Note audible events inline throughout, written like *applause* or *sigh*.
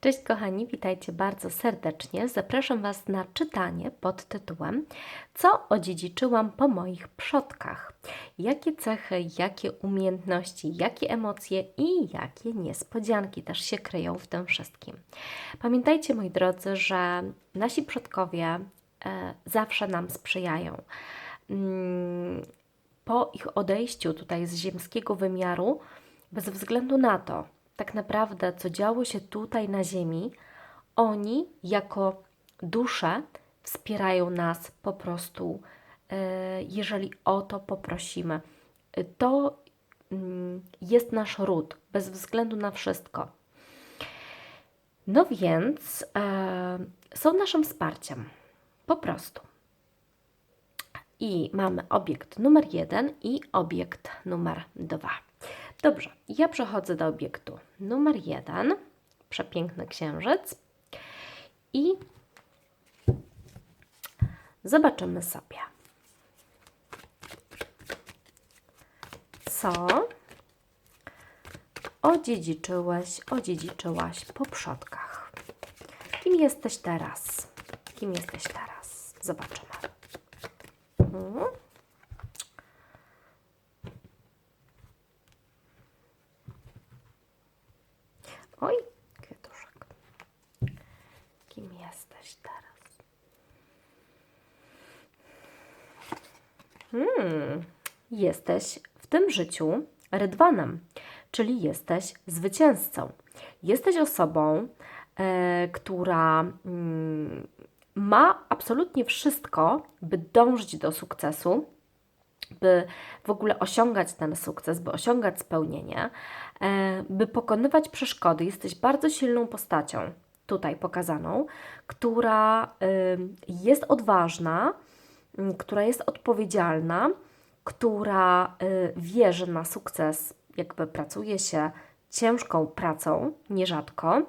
Cześć kochani, witajcie bardzo serdecznie. Zapraszam Was na czytanie pod tytułem Co odziedziczyłam po moich przodkach? Jakie cechy, jakie umiejętności, jakie emocje i jakie niespodzianki też się kryją w tym wszystkim. Pamiętajcie moi drodzy, że nasi przodkowie e, zawsze nam sprzyjają. Mm, po ich odejściu tutaj z ziemskiego wymiaru, bez względu na to, tak naprawdę, co działo się tutaj na Ziemi, oni jako dusze wspierają nas po prostu, e, jeżeli o to poprosimy. To mm, jest nasz ród, bez względu na wszystko. No więc e, są naszym wsparciem, po prostu. I mamy obiekt numer jeden i obiekt numer dwa. Dobrze, ja przechodzę do obiektu numer jeden. Przepiękny księżyc. I zobaczymy sobie, co odziedziczyłeś, odziedziczyłaś po przodkach. Kim jesteś teraz? Kim jesteś teraz? Zobaczymy. Mhm. Oj, kwiatuszek. Kim jesteś teraz? Hmm, jesteś w tym życiu rydwanem, czyli jesteś zwycięzcą. Jesteś osobą, e, która mm, ma absolutnie wszystko, by dążyć do sukcesu, by w ogóle osiągać ten sukces, by osiągać spełnienie, e, by pokonywać przeszkody. Jesteś bardzo silną postacią tutaj pokazaną, która ym, jest odważna, która jest odpowiedzialna, która y, wierzy na sukces, jakby pracuje się ciężką pracą, nierzadko,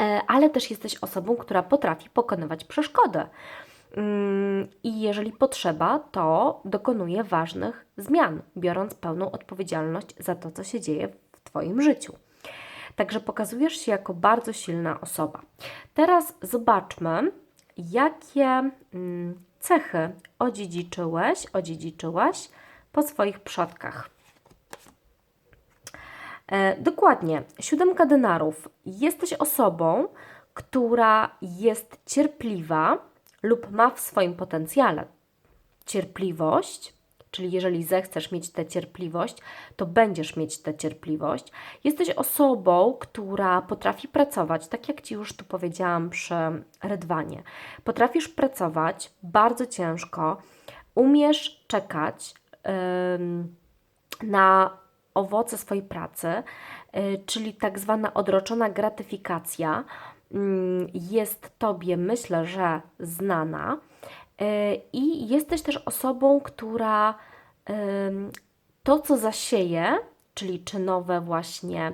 e, ale też jesteś osobą, która potrafi pokonywać przeszkody. Mm, I jeżeli potrzeba, to dokonuje ważnych zmian, biorąc pełną odpowiedzialność za to, co się dzieje w Twoim życiu. Także pokazujesz się jako bardzo silna osoba. Teraz zobaczmy, jakie mm, cechy odziedziczyłeś, odziedziczyłaś po swoich przodkach. E, dokładnie, siódemka denarów. Jesteś osobą, która jest cierpliwa lub ma w swoim potencjale cierpliwość, czyli jeżeli zechcesz mieć tę cierpliwość, to będziesz mieć tę cierpliwość. Jesteś osobą, która potrafi pracować, tak jak Ci już tu powiedziałam przy rydwanie. Potrafisz pracować bardzo ciężko, umiesz czekać ym, na owoce swojej pracy, y, czyli tak zwana odroczona gratyfikacja jest Tobie, myślę, że znana. Y, I jesteś też osobą, która to, co zasieje, czyli czy nowe właśnie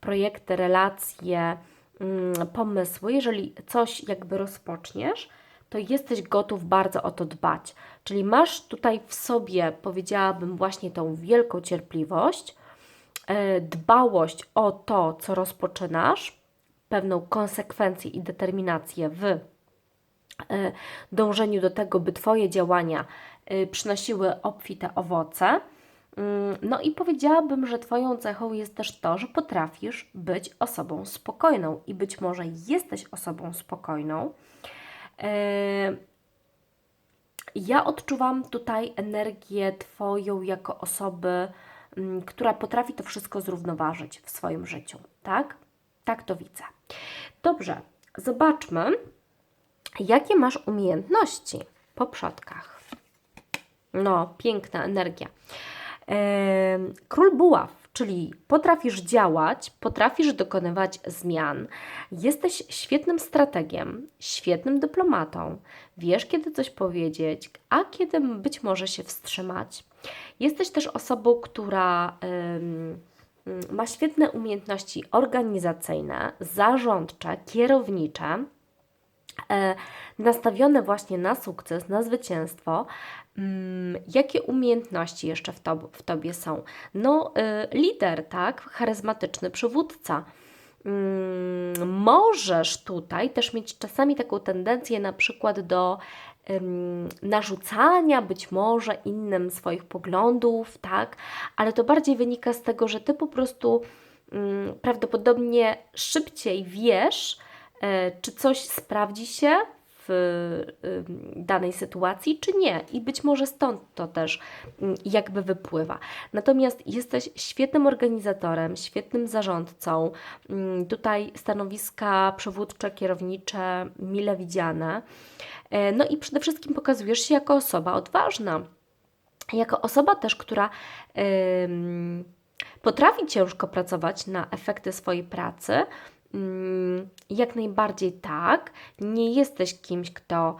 projekty, relacje, ym, pomysły, jeżeli coś jakby rozpoczniesz, to jesteś gotów bardzo o to dbać. Czyli masz tutaj w sobie, powiedziałabym, właśnie tą wielką cierpliwość, e, dbałość o to, co rozpoczynasz, pewną konsekwencję i determinację w e, dążeniu do tego, by Twoje działania e, przynosiły obfite owoce. Mm, No i powiedziałabym, że Twoją cechą jest też to, że potrafisz być osobą spokojną i być może jesteś osobą spokojną. E, Ja odczuwam tutaj energię Twoją jako osoby, mm, która potrafi to wszystko zrównoważyć w swoim życiu, tak? Tak to widzę. Dobrze, zobaczmy, jakie masz umiejętności po przodkach. No, piękna energia. Król buław, czyli potrafisz działać, potrafisz dokonywać zmian. Jesteś świetnym strategiem, świetnym dyplomatą. Wiesz, kiedy coś powiedzieć, a kiedy być może się wstrzymać. Jesteś też osobą, która ma świetne umiejętności organizacyjne, zarządcze, kierownicze nastawione właśnie na sukces, na zwycięstwo, mm, jakie umiejętności jeszcze w, w Tobie są? No, y, lider, tak? Charyzmatyczny przywódca. mm, możesz tutaj też mieć czasami taką tendencję na przykład do narzucania być może innym swoich poglądów, tak? Ale to bardziej wynika z tego, że ty po prostu ym, prawdopodobnie szybciej wiesz, e, czy coś sprawdzi się w danej sytuacji, czy nie. I być może stąd to też ym, jakby wypływa. Natomiast jesteś świetnym organizatorem, świetnym zarządcą. Ym, Tutaj stanowiska przywódcze, kierownicze mile widziane. E, No i przede wszystkim pokazujesz się jako osoba odważna. Jako osoba też, która potrafi ciężko pracować na efekty swojej pracy. Ym, jak najbardziej tak. Nie jesteś kimś, kto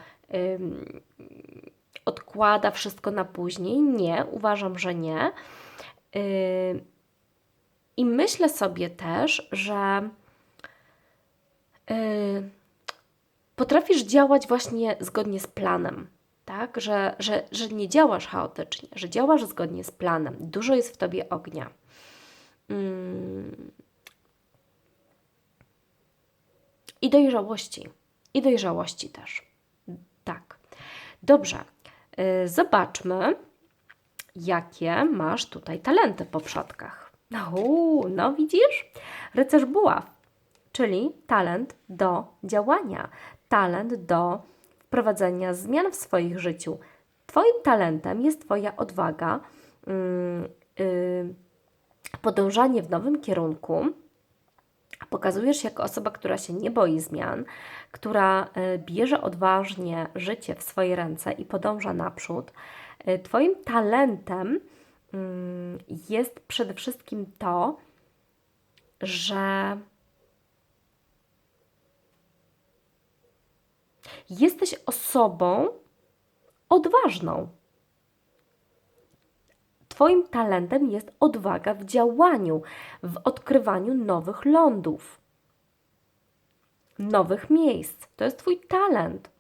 odkłada wszystko na później. Nie, uważam, że nie. I myślę sobie też, że y, potrafisz działać właśnie zgodnie z planem, tak? Że, że, że nie działasz chaotycznie, że działasz zgodnie z planem. Dużo jest w tobie ognia. Mm. I dojrzałości. I dojrzałości też. Tak. Dobrze. Y, Zobaczmy, jakie masz tutaj talenty po przodkach. Uuu, no widzisz? Rycerz buław, czyli talent do działania, talent do wprowadzenia zmian w swoich życiu. Twoim talentem jest Twoja odwaga, mm, y, podążanie w nowym kierunku. Pokazujesz się jako osoba, która się nie boi zmian, która y, bierze odważnie życie w swoje ręce i podąża naprzód. Y, Twoim talentem mm, jest przede wszystkim to, że jesteś osobą odważną. Twoim talentem jest odwaga w działaniu, w odkrywaniu nowych lądów, nowych miejsc. To jest Twój talent.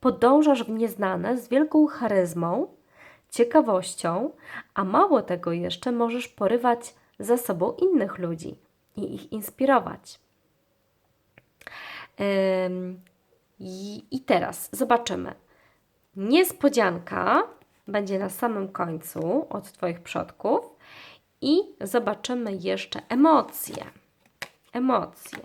Podążasz w nieznane z wielką charyzmą, ciekawością, a mało tego jeszcze możesz porywać za sobą innych ludzi i ich inspirować. I teraz zobaczymy. Niespodzianka będzie na samym końcu od Twoich przodków i zobaczymy jeszcze emocje. Emocje.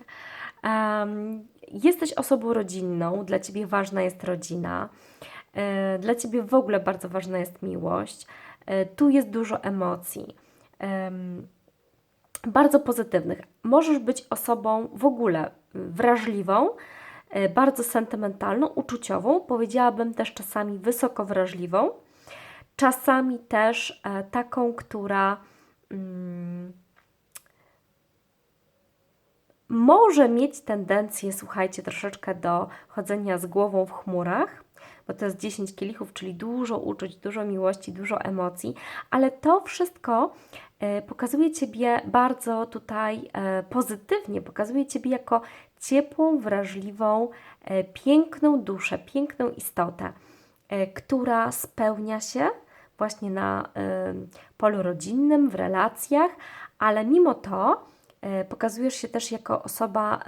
Em, jesteś osobą rodzinną, dla Ciebie ważna jest rodzina, e, dla Ciebie w ogóle bardzo ważna jest miłość. E, tu jest dużo emocji. Em, bardzo pozytywnych. Możesz być osobą w ogóle wrażliwą, e, bardzo sentymentalną, uczuciową, powiedziałabym też czasami wysoko wrażliwą, czasami też e, taką, która mm, może mieć tendencję, słuchajcie, troszeczkę do chodzenia z głową w chmurach, bo to jest 10 kielichów, czyli dużo uczuć, dużo miłości, dużo emocji, ale to wszystko e, pokazuje Ciebie bardzo tutaj e, pozytywnie, pokazuje Ciebie jako ciepłą, wrażliwą, piękną duszę, piękną istotę, która spełnia się właśnie na e, polu rodzinnym, w relacjach, ale mimo to e, pokazujesz się też jako osoba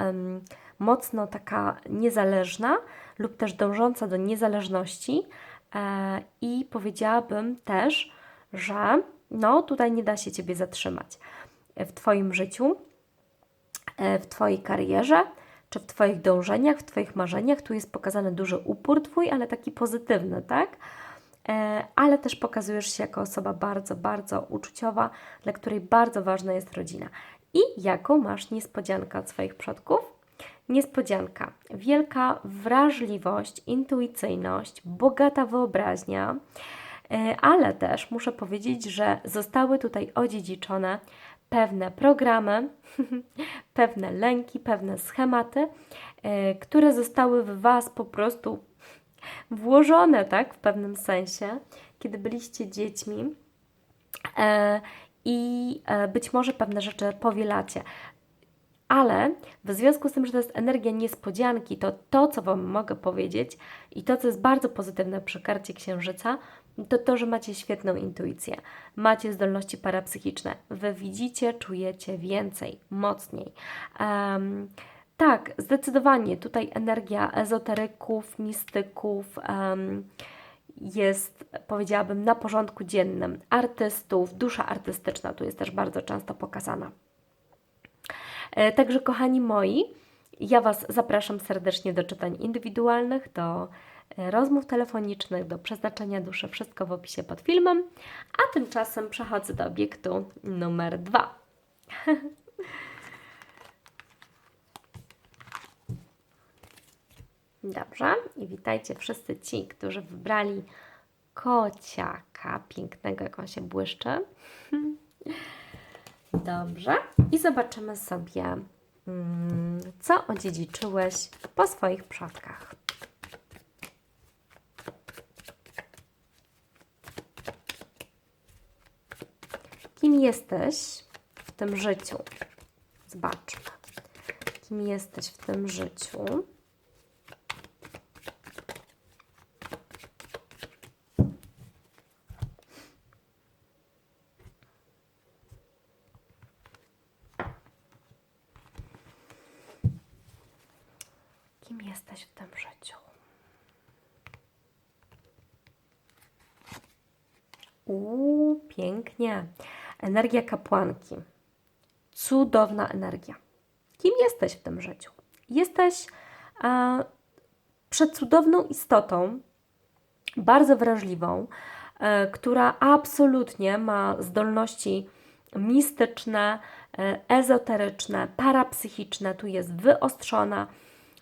mocno taka niezależna lub też dążąca do niezależności e, i powiedziałabym też, że no tutaj nie da się Ciebie zatrzymać w Twoim życiu, e, w Twojej karierze, czy w Twoich dążeniach, w Twoich marzeniach. Tu jest pokazany duży upór Twój, ale taki pozytywny, tak? E, Ale też pokazujesz się jako osoba bardzo, bardzo uczuciowa, dla której bardzo ważna jest rodzina. I jaką masz niespodziankę od swoich przodków? Niespodzianka. Wielka wrażliwość, intuicyjność, bogata wyobraźnia, e, ale też muszę powiedzieć, że zostały tutaj odziedziczone pewne programy, *laughs* pewne lęki, pewne schematy, e, które zostały w Was po prostu włożone, tak, w pewnym sensie, kiedy byliście dziećmi e, i e, być może pewne rzeczy powielacie. Ale w związku z tym, że to jest energia niespodzianki, to to, co Wam mogę powiedzieć i to, co jest bardzo pozytywne przy karcie Księżyca, to to, że macie świetną intuicję, macie zdolności parapsychiczne, wy widzicie, czujecie więcej, mocniej. Um, tak, zdecydowanie tutaj energia ezoteryków, mistyków um, jest, powiedziałabym, na porządku dziennym. Artystów, dusza artystyczna tu jest też bardzo często pokazana. E, także, kochani moi, ja Was zapraszam serdecznie do czytań indywidualnych, do e, rozmów telefonicznych, do przeznaczenia duszy, wszystko w opisie pod filmem. A tymczasem przechodzę do obiektu numer dwa. *laughs* Dobrze, i witajcie wszyscy ci, którzy wybrali kociaka pięknego, jak on się błyszczy. *laughs* Dobrze, i zobaczymy sobie, mm, co odziedziczyłeś po swoich przodkach. Kim jesteś w tym życiu? Zobaczmy. Kim jesteś w tym życiu? Kim jesteś w tym życiu? Uuu, pięknie. Energia kapłanki. Cudowna energia. Kim jesteś w tym życiu? Jesteś e, przecudowną istotą, bardzo wrażliwą, e, która absolutnie ma zdolności mistyczne, e, ezoteryczne, parapsychiczne. Tu jest wyostrzona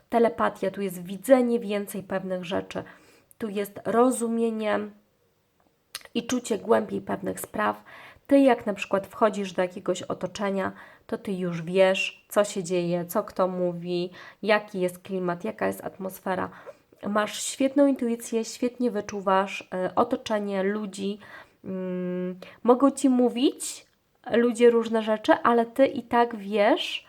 telepatia, tu jest widzenie więcej pewnych rzeczy, tu jest rozumienie i czucie głębiej pewnych spraw. Ty, jak na przykład wchodzisz do jakiegoś otoczenia, to ty już wiesz, co się dzieje, co kto mówi, jaki jest klimat, jaka jest atmosfera. Masz świetną intuicję, świetnie wyczuwasz y, otoczenie ludzi. Mm, mogą ci mówić ludzie różne rzeczy, ale ty i tak wiesz,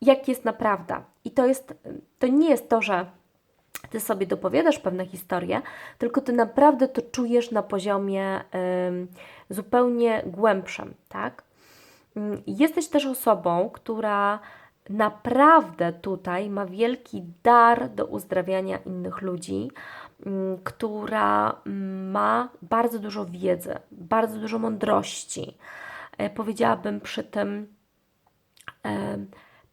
jak jest naprawdę. I to, jest, to nie jest to, że ty sobie dopowiadasz pewne historie, tylko ty naprawdę to czujesz na poziomie zupełnie głębszym, tak? Mm, jesteś też osobą, która naprawdę tutaj ma wielki dar do uzdrawiania innych ludzi, mm, która ma bardzo dużo wiedzy, bardzo dużo mądrości. E, powiedziałabym przy tym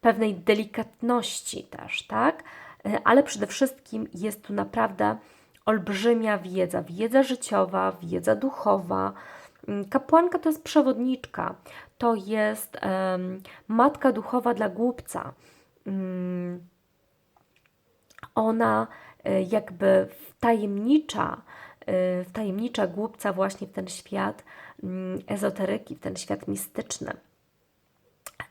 pewnej delikatności też, tak? E, ale przede wszystkim jest tu naprawdę olbrzymia wiedza, wiedza życiowa, wiedza duchowa. Mm, kapłanka to jest przewodniczka, to jest um, matka duchowa dla głupca. Um, ona e, jakby wtajemnicza, e, wtajemnicza głupca właśnie w ten świat um, ezoteryki, w ten świat mistyczny.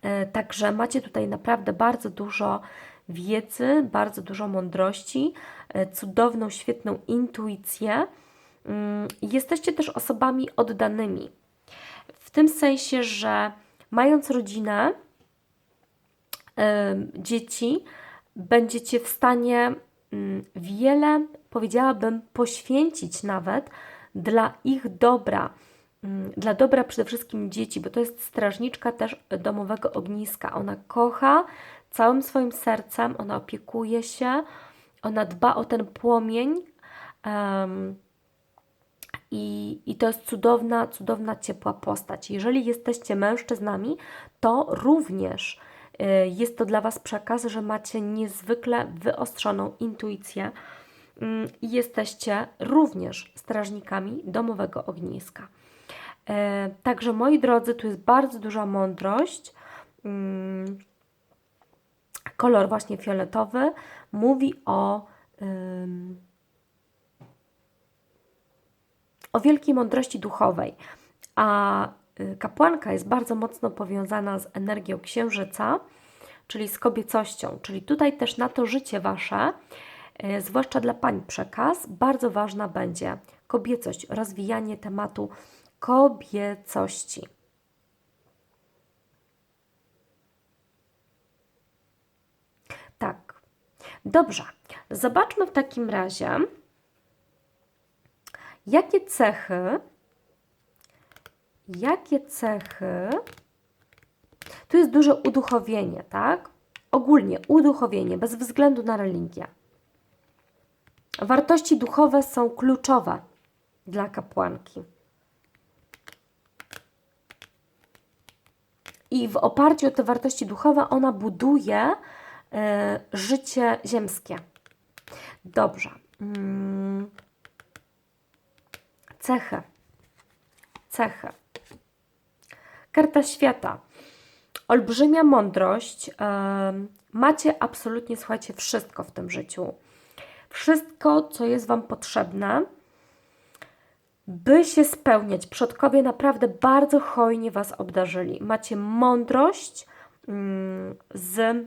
E, także macie tutaj naprawdę bardzo dużo wiedzy, bardzo dużo mądrości, e, cudowną, świetną intuicję. Mm, jesteście też osobami oddanymi. W tym sensie, że mając rodzinę, dzieci, będziecie w stanie mm, wiele, powiedziałabym, poświęcić nawet dla ich dobra dla dobra przede wszystkim dzieci, bo to jest strażniczka też domowego ogniska. Ona kocha całym swoim sercem, ona opiekuje się, ona dba o ten płomień. Um, i, I to jest cudowna, cudowna, ciepła postać. Jeżeli jesteście mężczyznami, to również y, jest to dla Was przekaz, że macie niezwykle wyostrzoną intuicję mm, i jesteście również strażnikami domowego ogniska. E, także moi drodzy, tu jest bardzo duża mądrość. Mm, kolor właśnie fioletowy mówi o, o wielkiej mądrości duchowej, a y, kapłanka jest bardzo mocno powiązana z energią księżyca, czyli z kobiecością, czyli tutaj też na to życie Wasze, e, zwłaszcza dla Pań przekaz, bardzo ważna będzie kobiecość, rozwijanie tematu kobiecości. Tak. Dobrze. Zobaczmy w takim razie, Jakie cechy, jakie cechy, tu jest duże uduchowienie, tak? Ogólnie uduchowienie, bez względu na religię. Wartości duchowe są kluczowe dla kapłanki. I w oparciu o te wartości duchowe ona buduje e, życie ziemskie. Dobrze. Mm. Cechy. Cechy. Karta świata. Olbrzymia mądrość. E, macie absolutnie, słuchajcie, wszystko w tym życiu. Wszystko, co jest Wam potrzebne, by się spełniać. Przodkowie naprawdę bardzo hojnie Was obdarzyli. Macie mądrość mm, z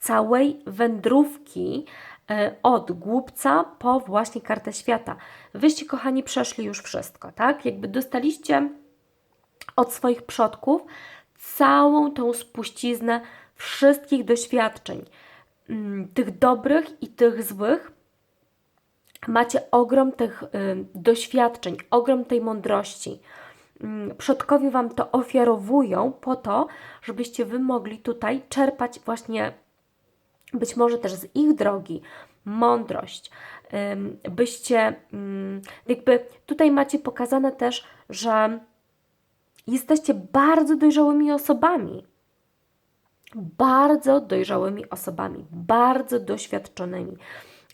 całej wędrówki e, od głupca po właśnie kartę świata. Wyście, kochani, przeszli już wszystko, tak? Jakby dostaliście od swoich przodków całą tą spuściznę wszystkich doświadczeń, mm, tych dobrych i tych złych. Macie ogrom tych y, doświadczeń, ogrom tej mądrości. Mm, przodkowie Wam to ofiarowują po to, żebyście Wy mogli tutaj czerpać właśnie być może też z ich drogi mądrość, byście mm, jakby tutaj macie pokazane też, że jesteście bardzo dojrzałymi osobami. Bardzo dojrzałymi osobami, bardzo doświadczonymi.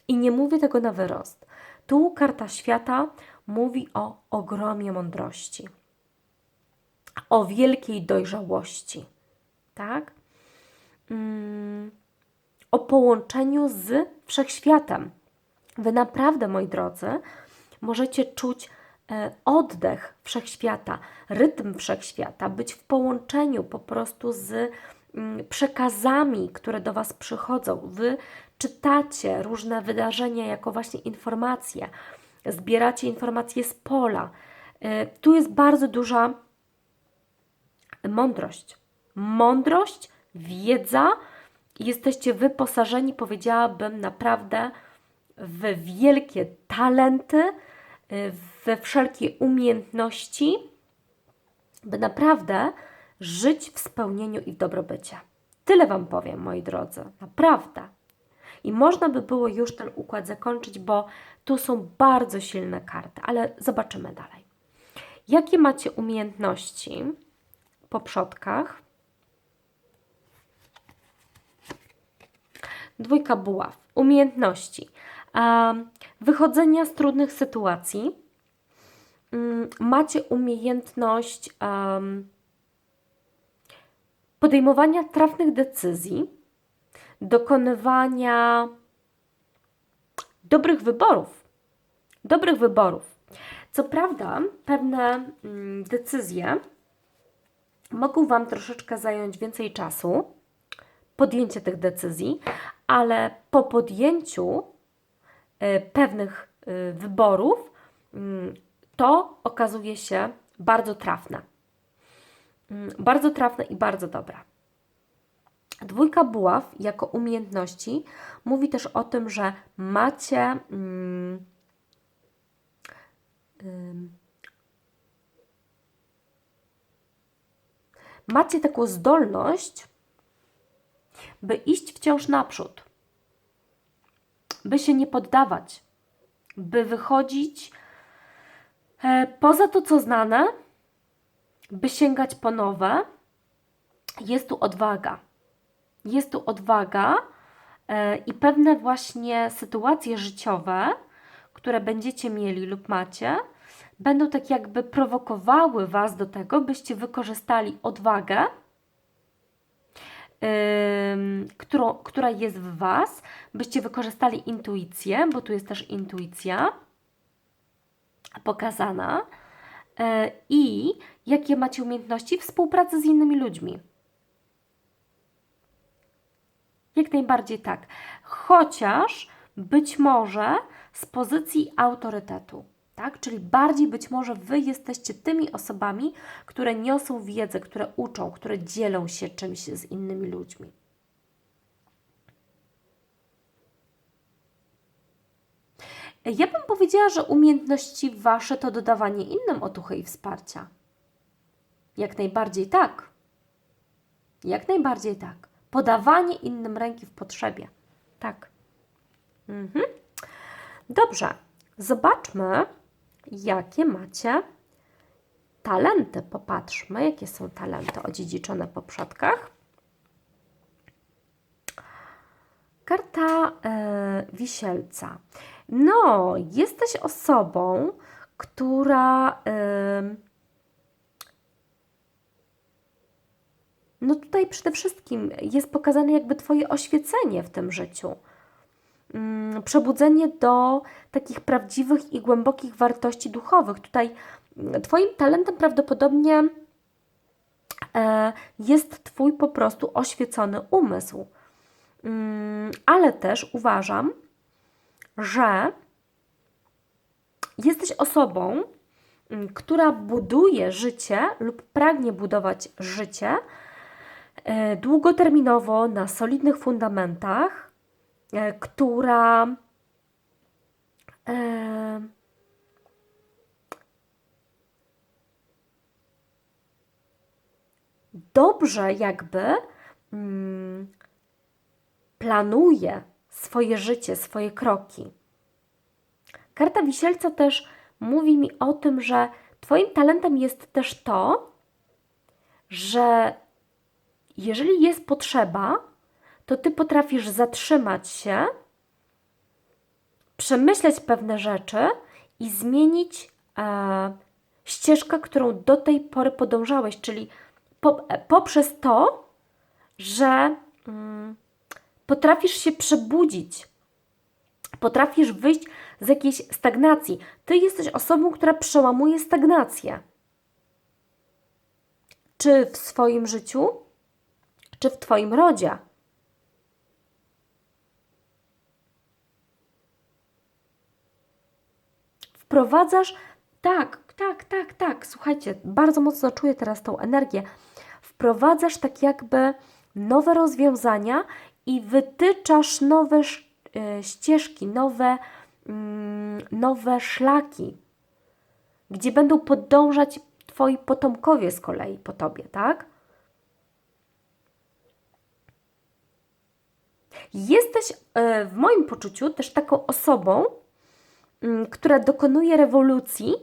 I nie mówię tego na wyrost. Tu karta świata mówi o ogromie mądrości, o wielkiej dojrzałości, tak? Mm, o połączeniu z wszechświatem. Wy naprawdę, moi drodzy, możecie czuć e, oddech wszechświata, rytm wszechświata, być w połączeniu po prostu z mm, przekazami, które do Was przychodzą. Wy czytacie różne wydarzenia jako właśnie informacje, zbieracie informacje z pola. E, tu jest bardzo duża mądrość. Mądrość, wiedza, jesteście wyposażeni, powiedziałabym, naprawdę w wielkie talenty, we wszelkie umiejętności, by naprawdę żyć w spełnieniu i w dobrobycie. Tyle Wam powiem, moi drodzy, naprawdę. I można by było już ten układ zakończyć, bo tu są bardzo silne karty, ale zobaczymy dalej. Jakie macie umiejętności po przodkach? Dwójka buław. Umiejętności. Wychodzenia z trudnych sytuacji. Mm, macie umiejętność podejmowania trafnych decyzji, dokonywania dobrych wyborów. Dobrych wyborów. Co prawda, pewne mm, decyzje mogą Wam troszeczkę zająć więcej czasu, podjęcie tych decyzji, ale po podjęciu e, pewnych e, wyborów mm, to okazuje się bardzo trafne. Mm, bardzo trafne i bardzo dobre. Dwójka buław jako umiejętności mówi też o tym, że macie mm, macie taką zdolność by iść wciąż naprzód, by się nie poddawać, by wychodzić e, poza to, co znane, by sięgać po nowe. Jest tu odwaga. Jest tu odwaga e, i pewne właśnie sytuacje życiowe, które będziecie mieli lub macie, będą tak jakby prowokowały Was do tego, byście wykorzystali odwagę którą, która jest w Was, byście wykorzystali intuicję, bo tu jest też intuicja pokazana e, i jakie macie umiejętności współpracy z innymi ludźmi. Jak najbardziej tak. Chociaż być może z pozycji autorytetu tak? Czyli bardziej być może Wy jesteście tymi osobami, które niosą wiedzę, które uczą, które dzielą się czymś z innymi ludźmi. Ja bym powiedziała, że umiejętności Wasze to dodawanie innym otuchy i wsparcia. Jak najbardziej tak. Jak najbardziej tak. Podawanie innym ręki w potrzebie. Tak. Mhm. Dobrze. Zobaczmy, jakie macie talenty. Popatrzmy, jakie są talenty odziedziczone po przodkach. Karta e, wisielca. No, jesteś osobą, która. E, no tutaj przede wszystkim jest pokazane jakby Twoje oświecenie w tym życiu. Mm, Przebudzenie do takich prawdziwych i głębokich wartości duchowych. Tutaj mm, Twoim talentem prawdopodobnie e, jest Twój po prostu oświecony umysł. Mm, Ale też uważam, że jesteś osobą, która buduje życie lub pragnie budować życie długoterminowo na solidnych fundamentach, e, która e, dobrze jakby mm, planuje swoje życie, swoje kroki. Karta wisielca też mówi mi o tym, że Twoim talentem jest też to, że jeżeli jest potrzeba, to Ty potrafisz zatrzymać się, przemyśleć pewne rzeczy i zmienić e, ścieżkę, którą do tej pory podążałeś, czyli po, e, poprzez to, że mm, potrafisz się przebudzić, potrafisz wyjść z jakiejś stagnacji. Ty jesteś osobą, która przełamuje stagnację. Czy w swoim życiu, czy w Twoim rodzie. Wprowadzasz, tak, tak, tak, tak, słuchajcie, bardzo mocno czuję teraz tą energię. Wprowadzasz tak jakby nowe rozwiązania i wytyczasz nowe e, ścieżki, nowe, mm, nowe szlaki, gdzie będą podążać Twoi potomkowie z kolei po Tobie, tak? Jesteś e, w moim poczuciu też taką osobą, mm, która dokonuje rewolucji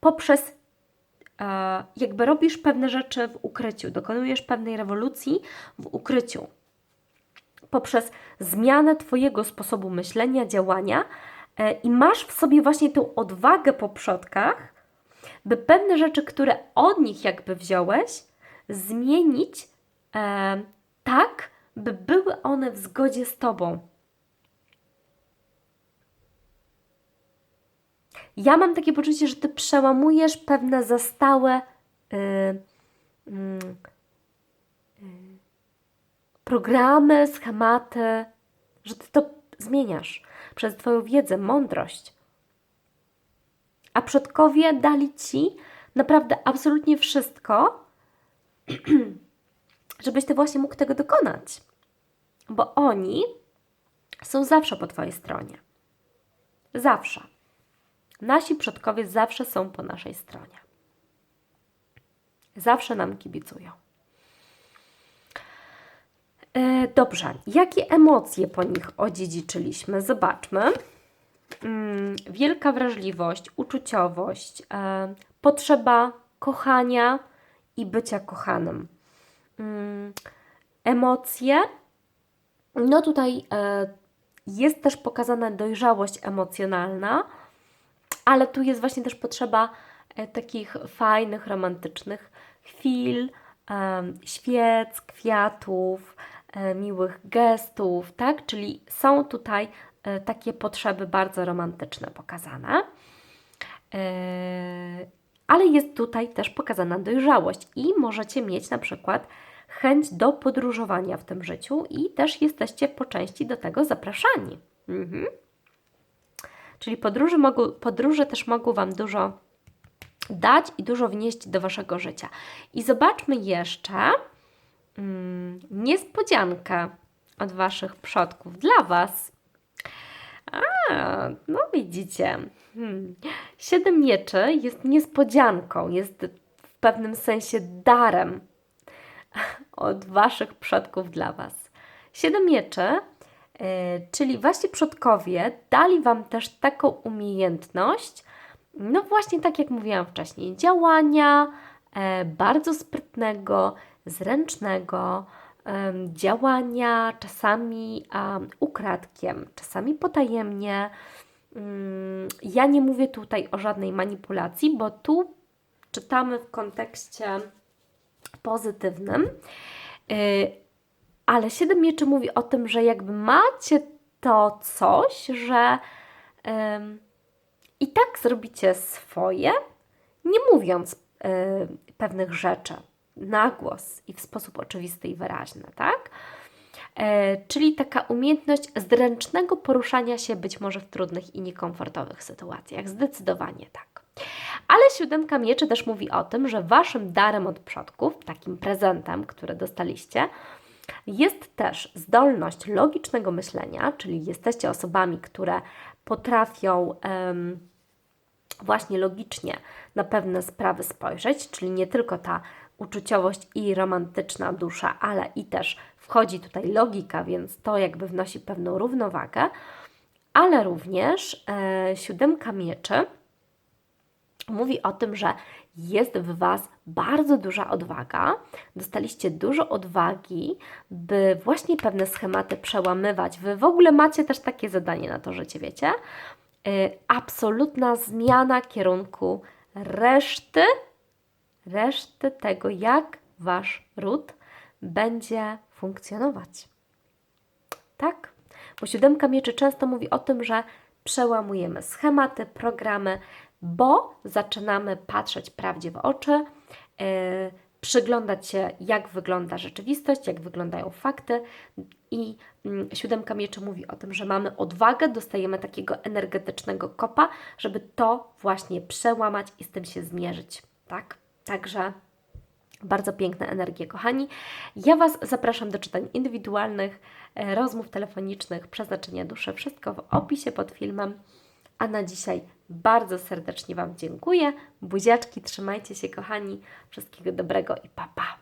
poprzez e, jakby robisz pewne rzeczy w ukryciu, dokonujesz pewnej rewolucji w ukryciu. Poprzez zmianę Twojego sposobu myślenia, działania e, i masz w sobie właśnie tą odwagę po przodkach, by pewne rzeczy, które od nich jakby wziąłeś, zmienić tak, by były one w zgodzie z Tobą. Ja mam takie poczucie, że Ty przełamujesz pewne zastałe y, mm, y, programy, schematy, że Ty to zmieniasz przez Twoją wiedzę, mądrość. A przodkowie dali Ci naprawdę absolutnie wszystko, *clears throat* żebyś Ty właśnie mógł tego dokonać. Bo oni są zawsze po Twojej stronie. Zawsze. Nasi przodkowie zawsze są po naszej stronie. Zawsze nam kibicują. E, dobrze, jakie emocje po nich odziedziczyliśmy? Zobaczmy. Mm, wielka wrażliwość, uczuciowość, e, potrzeba kochania i bycia kochanym. Mm, emocje. No tutaj e, jest też pokazana dojrzałość emocjonalna, ale tu jest właśnie też potrzeba e, takich fajnych, romantycznych chwil, e, świec, kwiatów, miłych gestów, tak? Czyli są tutaj takie potrzeby bardzo romantyczne pokazane. Ale jest tutaj też pokazana dojrzałość i możecie mieć na przykład chęć do podróżowania w tym życiu i też jesteście po części do tego zapraszani. Mhm. Czyli podróże, mogą, podróże też mogą Wam dużo dać i dużo wnieść do Waszego życia. I zobaczmy jeszcze mm, niespodziankę od Waszych przodków dla Was. A, no widzicie. Hmm. Siedem mieczy jest niespodzianką, jest w pewnym sensie darem od Waszych przodków dla Was. Siedem mieczy, y, czyli Wasi przodkowie dali Wam też taką umiejętność, no właśnie tak jak mówiłam wcześniej, działania e, bardzo sprytnego, zręcznego, działania czasami ukradkiem, czasami potajemnie. Mm, Ja nie mówię tutaj o żadnej manipulacji, bo tu czytamy w kontekście pozytywnym. Y, Ale Siedem Mieczy mówi o tym, że jakby macie to coś, że i tak zrobicie swoje, nie mówiąc y, pewnych rzeczy na głos i w sposób oczywisty i wyraźny, tak? E, czyli taka umiejętność zręcznego poruszania się być może w trudnych i niekomfortowych sytuacjach. Zdecydowanie tak. Ale siódemka mieczy też mówi o tym, że waszym darem od przodków, takim prezentem, który dostaliście, jest też zdolność logicznego myślenia, czyli jesteście osobami, które potrafią em, właśnie logicznie na pewne sprawy spojrzeć, czyli nie tylko ta uczuciowość i romantyczna dusza, ale i też wchodzi tutaj logika, więc to jakby wnosi pewną równowagę, ale również e, siódemka mieczy mówi o tym, że jest w Was bardzo duża odwaga. Dostaliście dużo odwagi, by właśnie pewne schematy przełamywać. Wy w ogóle macie też takie zadanie na to życie, wiecie? Y, absolutna zmiana kierunku reszty, reszty tego, jak Wasz ród będzie funkcjonować. Tak? Bo siódemka mieczy często mówi o tym, że przełamujemy schematy, programy, bo zaczynamy patrzeć prawdzie w oczy, yy, przyglądać się, jak wygląda rzeczywistość, jak wyglądają fakty. I mm, siódemka mieczy mówi o tym, że mamy odwagę, dostajemy takiego energetycznego kopa, żeby to właśnie przełamać i z tym się zmierzyć. Tak? Także bardzo piękne energie, kochani. Ja Was zapraszam do czytań indywidualnych, e, rozmów telefonicznych, przeznaczenia duszy, wszystko w opisie pod filmem. A na dzisiaj bardzo serdecznie Wam dziękuję. Buziaczki, trzymajcie się, kochani. Wszystkiego dobrego i pa, pa.